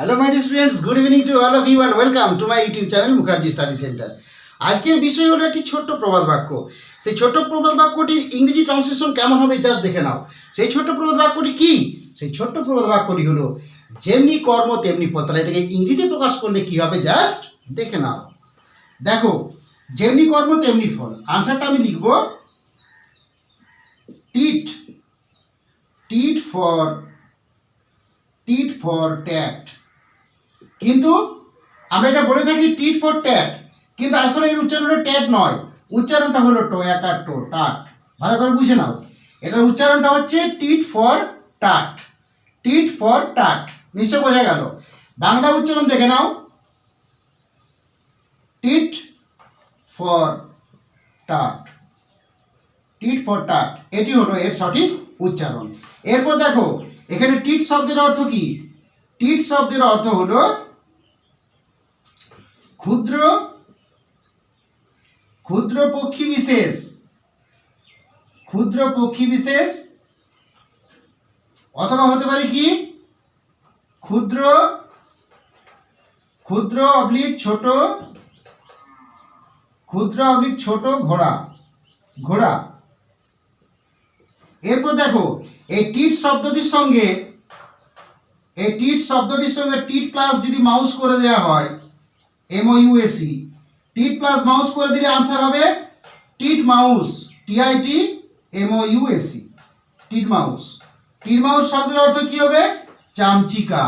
Hello my students good evening to all of you and welcome to my YouTube channel Mukherjee study centre আজকের বিষয় হলো একটি ছোট্ট প্রবাদ বাক্য। সেই ছোট্ট প্রবাদ বাক্যটির ইংরেজি ট্রান্সলেশন কেমন হবে জাস্ট দেখে নাও। সেই ছোট্ট প্রবাদ বাক্যটি কি? সেই ছোট্ট প্রবাদ বাক্যটি হলো, যেমনি কর্ম, তেমনি ফল। তাহলে এটাকে ইংরেজিতে প্রকাশ করলে কি হবে জাস্ট দেখে নাও। দেখো, যেমনি কর্ম, তেমনি ফল। আনসারটা আমি লিখব, টিট tit for tit for tat. কিন্তু আমরা এটা বলে থাকি টিট ফর ট্যাট। কিন্তু আসলে এর উচ্চারণটা ট্যাট নয়। উচ্চারণটা হলো টো একার টো, টাট। ভালো করে বুঝে নাও। এটার উচ্চারণটা হচ্ছে টিট ফর টাট। Tit for টাট। নিশ্চয় বোঝা গেল। বাংলা উচ্চারণ দেখে নাও। Tit for টাট। Tit for টাট। এটি হলো এর সঠিক উচ্চারণ। এরপর দেখো, এখানে টিট শব্দের অর্থ কি? টিট শব্দের অর্থ হলো ক্ষুদ্র ক্ষুদ্র পক্ষী বিশেষ, ক্ষুদ্র পক্ষী বিশেষ, অথবা হতে পারে কি? ক্ষুদ্র ক্ষুদ্র অবলিক ছোট, ক্ষুদ্র অবলিক ছোট ঘোড়া ঘোড়া। এরপর দেখো, এই টিট শব্দটির সঙ্গে, এই টিট শব্দটির সঙ্গে টিট প্লাস যদি মাউস করে দেওয়া হয় M O U S E tit plus mouse করে দিলে আনসার হবে tit mouse T I T M O U S E tit mouse tit mouse শব্দের অর্থ কি হবে? চামচিকা।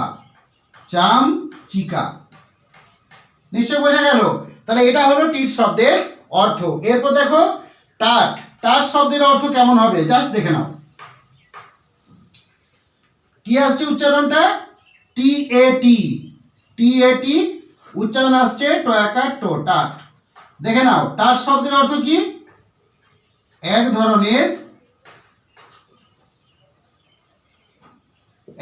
চামচিকা। নিশ্চয় বোঝা গেল? তাহলে এটা হলো টিট শব্দের অর্থ। এরপর দেখো টাট টাট শব্দের অর্থ কেমন হবে? জাস্ট দেখে নাও। কি আসছে উচ্চারণটা? টি এ টি টি এ টি উচ্চারণ আসছে টয়াকা টো টাট। দেখে নাও টাট শব্দের অর্থ কি? এক ধরনের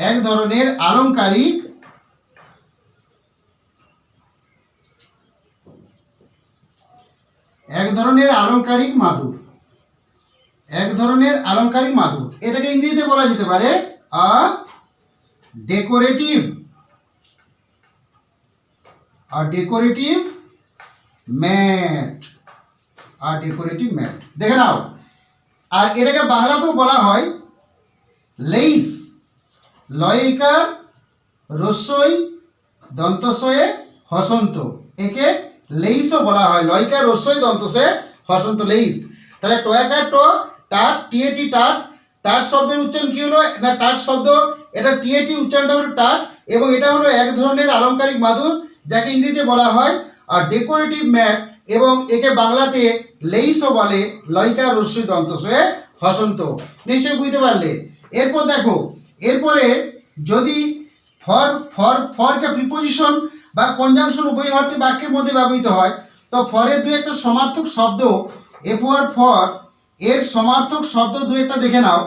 এক ধরনের আলংকারিক এক ধরনের আলংকারিক মাদুর। এক ধরনের আলংকারিক মাদুর। এটাকে ইংরেজিতে বলা যেতে পারে, আ ডেকোরেটিভ আর ডেকোরেটিভ ম্যাট আর ডেকোরেটিভ ম্যাট দেখে নাও। আর এটাকে বাংলাতেও বলা হয় লেইস লয়িকার রস্যই দন্তসয়ে হসন্ত। একে লেইসও বলা হয়। লয়িকার রস্যই দন্তসয়ে হসন্ত লেইস তাহলে টয়াকার টো টাট টিএটি টাট টাট শব্দের উচ্চারণ কি হলো? না টাট শব্দ, এটা টিএটি উচ্চারণটা হলো টাট এবং এটা হলো এক ধরনের আলংকারিক মাদুর যাকে ইংরেজিতে বলা হয় আর ডেকোরেটিভ ম্যাট এবং একে বাংলাতে লেইসও বলে লয়কা রস্যই দন্তসয়ে হসন্ত। নিশ্চয়ই বুঝতে পারলে। এরপর দেখো, এরপরে যদি ফর ফর ফরটা প্রিপোজিশন বা কনজাংশন উভয় অর্থে বাক্যের মধ্যে ব্যবহৃত হয়, তো ফরের দু একটা সমার্থক শব্দ এফ আর ফর এর সমার্থক শব্দ দু একটা দেখে নাও,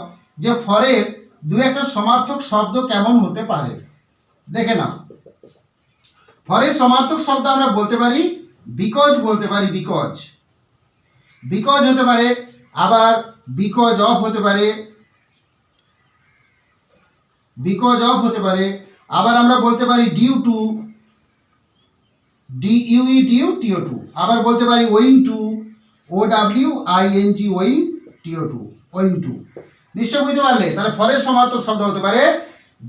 যে ফরের দু একটা সমার্থক শব্দ কেমন হতে পারে। দেখে নাও। ফরের সমার্থক শব্দ আমরা বলতে পারি বিকজ বলতে পারি, বিকজ। বিকজ হতে পারে, আবার বিকজ অফ হতে পারে, বিকজ অফ হতে পারে, আবার আমরা বলতে পারি due to D U E due T O to. আবার বলতে পারি owing to O W I N G owing T O to, owing to. নিশ্চয় বুঝতে পারলে? তাহলে ফলের সমার্থক শব্দ হতে পারে,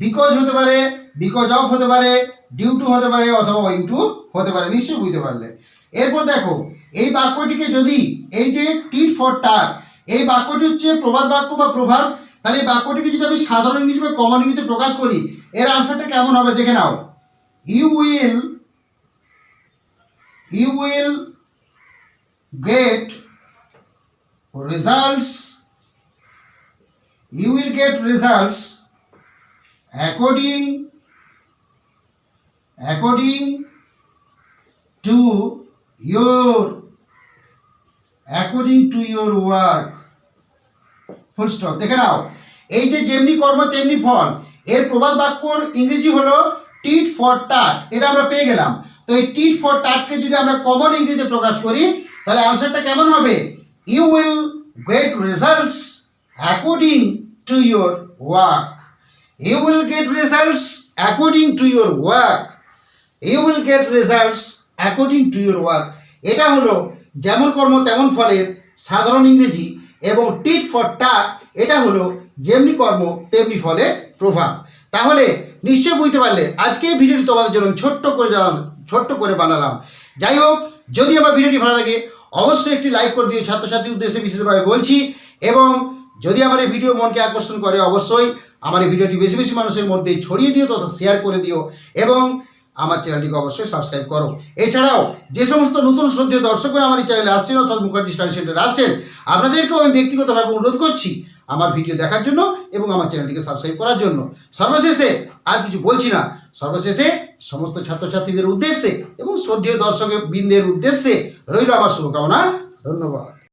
বিকজ হতে পারে বিকজ অফ হতে পারে ডিউ টু হতে পারে অথবা ওয়িং টু হতে পারে, নিশ্চয়ই বুঝতে পারলে। এরপর দেখো, এই বাক্যটিকে যদি এই যে টিট ফর টাট এই বাক্যটি হচ্ছে প্রবাদ বাক্য বা প্রভাব, তাহলে এই বাক্যটিকে যদি আমি সাধারণ ইংরেজি বা কমন ইংরেজিতে প্রকাশ করি, এর আনসারটা কেমন হবে দেখে নাও। You will you will get results you will get results according according to your, according to your work. Full stop দেখে নাও। এই যে যেমনি কর্ম, তেমনি ফল। এর প্রবাদ বাক্যর ইংরেজি হলো টিট ফর টাট এটা আমরা পেয়ে গেলাম। তো এই টিট ফর টাটকে যদি আমরা কমন ইংরেজিতে প্রকাশ করি, তাহলে আনসারটা কেমন হবে? You will get results according to your work you will get results according to your work you will get results according to your work এটা হলো যেমন কর্ম তেমন ফলের সাধারণ ইংরেজি এবং টিট ফর টাট এটা হলো যেমনি কর্ম তেমনি ফলের প্রভাব। তাহলে নিশ্চয় বুঝতে পারলে আজকে এই ভিডিওটি তোমাদের জন্য ছোট্ট করে জানালাম, ছোট্ট করে বানালাম। যাই হোক, যদি আমার ভিডিওটি ভালো লাগে, অবশ্যই একটি লাইক করে দিও। ছাত্রছাত্রীর উদ্দেশ্যে বিশেষভাবে বলছি, এবং যদি আমার এই ভিডিও মনকে আকর্ষণ করে, অবশ্যই আমার এই ভিডিওটি বেশি বেশি মানুষের মধ্যে ছড়িয়ে দিও তথা শেয়ার করে দিও, এবং আমার চ্যানেলটিকে অবশ্যই সাবস্ক্রাইব করো। এছাড়াও, যে সমস্ত নতুন শ্রদ্ধেয় দর্শকরা আমার এই চ্যানেলে আসছেন, অর্থাৎ মুখার্জি স্টাডি সেন্টারে আসছেন, আপনাদেরকেও আমি ব্যক্তিগতভাবে অনুরোধ করছি আমার ভিডিও দেখার জন্য এবং আমার চ্যানেলটিকে সাবস্ক্রাইব করার জন্য। সর্বশেষে আর কিছু বলছি না। সর্বশেষে সমস্ত ছাত্রছাত্রীদের উদ্দেশ্যে এবং শ্রদ্ধেয় দর্শক বৃন্দের উদ্দেশ্যে রইল আমার শুভকামনা। ধন্যবাদ।